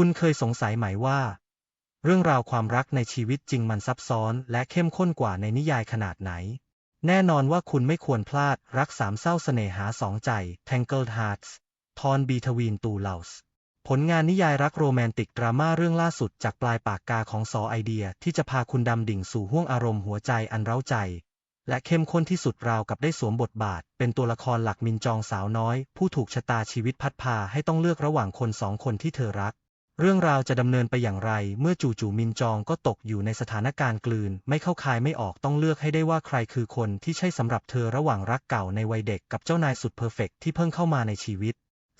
คุณเคยสงสัยไหมว่า เรื่องราวความรักในชีวิตจริงมันซับซ้อนและเข้มข้นกว่าในนิยายขนาดไหน แน่นอนว่าคุณไม่ควรพลาดรักสามเศร้าเสน่หาสองใจ Tangled Hearts ทอนบีทวีนตูเลาส์ผลงานนิยายรักโรแมนติกดราม่าเรื่องล่าสุดจากปลายปากกาของซอไอเดียที่จะพาคุณดำดิ่งสู่ห้วงอารมณ์หัวใจอันเร้าใจ และเข้มข้นที่สุดราวกับได้สวมบทบาท เป็นตัวละครหลักมินจองสาวน้อย ผู้ถูกชะตาชีวิตพัดพาให้ต้องเลือกระหว่างคนสองคนที่เธอรัก เรื่องราวจะดำเนินไปอย่างไร เมื่อจู่ๆมินจองก็ตกอยู่ในสถานการณ์กลืน ไม่เข้าคายไม่ออกต้องเลือกให้ได้ว่าใครคือคนที่ใช่สำหรับเธอระหว่างรักเก่าในวัยเด็กกับเจ้านายสุดเพอร์เฟกต์ที่เพิ่งเข้ามาในชีวิต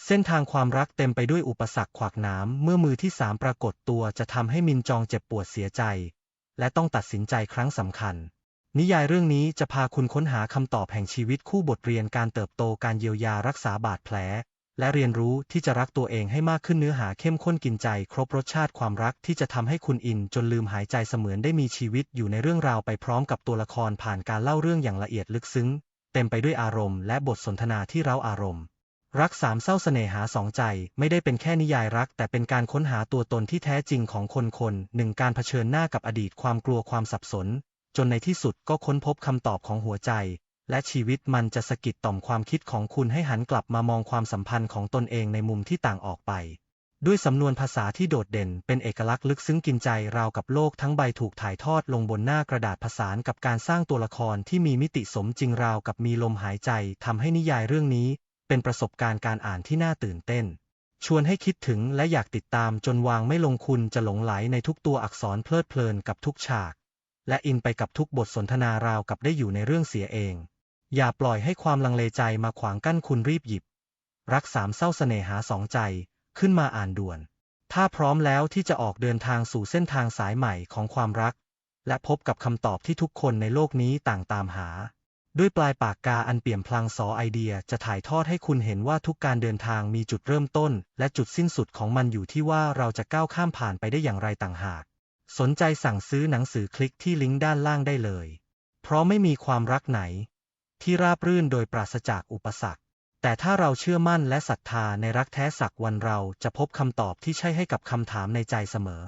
เส้นทางความรักเต็มไปด้วยอุปสรรคขวากหน้ำเมื่อมือที่สามปรากฏตัวจะทำให้มินจองเจ็บปวดเสียใจ และต้องตัดสินใจครั้งสำคัญ นิยายเรื่องนี้จะพาคุณค้นหาคำตอบแห่งชีวิตคู่บทเรียนการเติบโตการเยียวยารักษาบาดแผล และเรียนรู้ที่จะรักตัวเองให้มากขึ้นเนื้อหาเข้มข้นกินใจ ครบรสชาติความรักที่จะทำให้คุณอินจนลืมหายใจเสมือนได้มีชีวิตอยู่ในเรื่องราวไปพร้อมกับตัวละครผ่านการเล่าเรื่องอย่างละเอียดลึกซึ้ง เต็มไปด้วยอารมณ์และบทสนทนาที่เร้าอารมณ์ รักสามเศร้าเสน่หาสองใจไม่ได้เป็นแค่นิยายรัก แต่เป็นการค้นหาตัวตนที่แท้จริงของคนคนหนึ่งการเผชิญหน้ากับอดีตความกลัวความสับสน จนในที่สุดก็ค้นพบคำตอบของหัวใจ และชีวิตมันจะสะกิดต่อมความคิดของคุณให้หันกลับมามองความสัมพันธ์ของตนเองในมุมที่ต่างออกไป ด้วยสำนวนภาษาที่โดดเด่นเป็นเอกลักษณ์ลึกซึ้งกินใจราวกับโลกทั้งใบถูกถ่ายทอดลงบนหน้ากระดาษผสานกับการสร้างตัวละครที่มีมิติสมจริงราวกับมีลมหายใจทำให้นิยายเรื่องนี้ เป็นประสบการณ์การอ่านที่น่าตื่นเต้น ชวนให้คิดถึงและอยากติดตามจนวางไม่ลงคุณจะหลงไหลในทุกตัวอักษรเพลิดเพลินกับทุกฉาก และอินไปกับทุกบทสนทนาราวกับได้อยู่ในเรื่องเสียเอง อย่าปล่อยให้ความลังเลใจมาขวางกั้นคุณรีบหยิบ รักสามเศร้าเสน่หาสองใจขึ้นมาอ่านด่วน ถ้าพร้อมแล้วที่จะออกเดินทางสู่เส้นทางสายใหม่ของความรัก และพบกับคำตอบที่ทุกคนในโลกนี้ต่างตามหา ด้วยปลายปากกาอันเปี่ยมพลังสอไอเดียจะถ่ายทอดให้คุณเห็นว่าทุกการเดินทางมีจุดเริ่มต้น และจุดสิ้นสุดของมันอยู่ที่ว่าเราจะก้าวข้ามผ่านไปได้อย่างไรต่างหาก สนใจสั่งซื้อหนังสือคลิกที่ลิงก์ด้านล่างได้เลย เพราะไม่มีความรักไหน ที่ราบรื่นโดยปราศจากอุปสรรค แต่ถ้าเราเชื่อมั่นและศรัทธาในรักแท้สักวันเราจะพบคำตอบที่ใช่ให้กับคำถามในใจเสมอ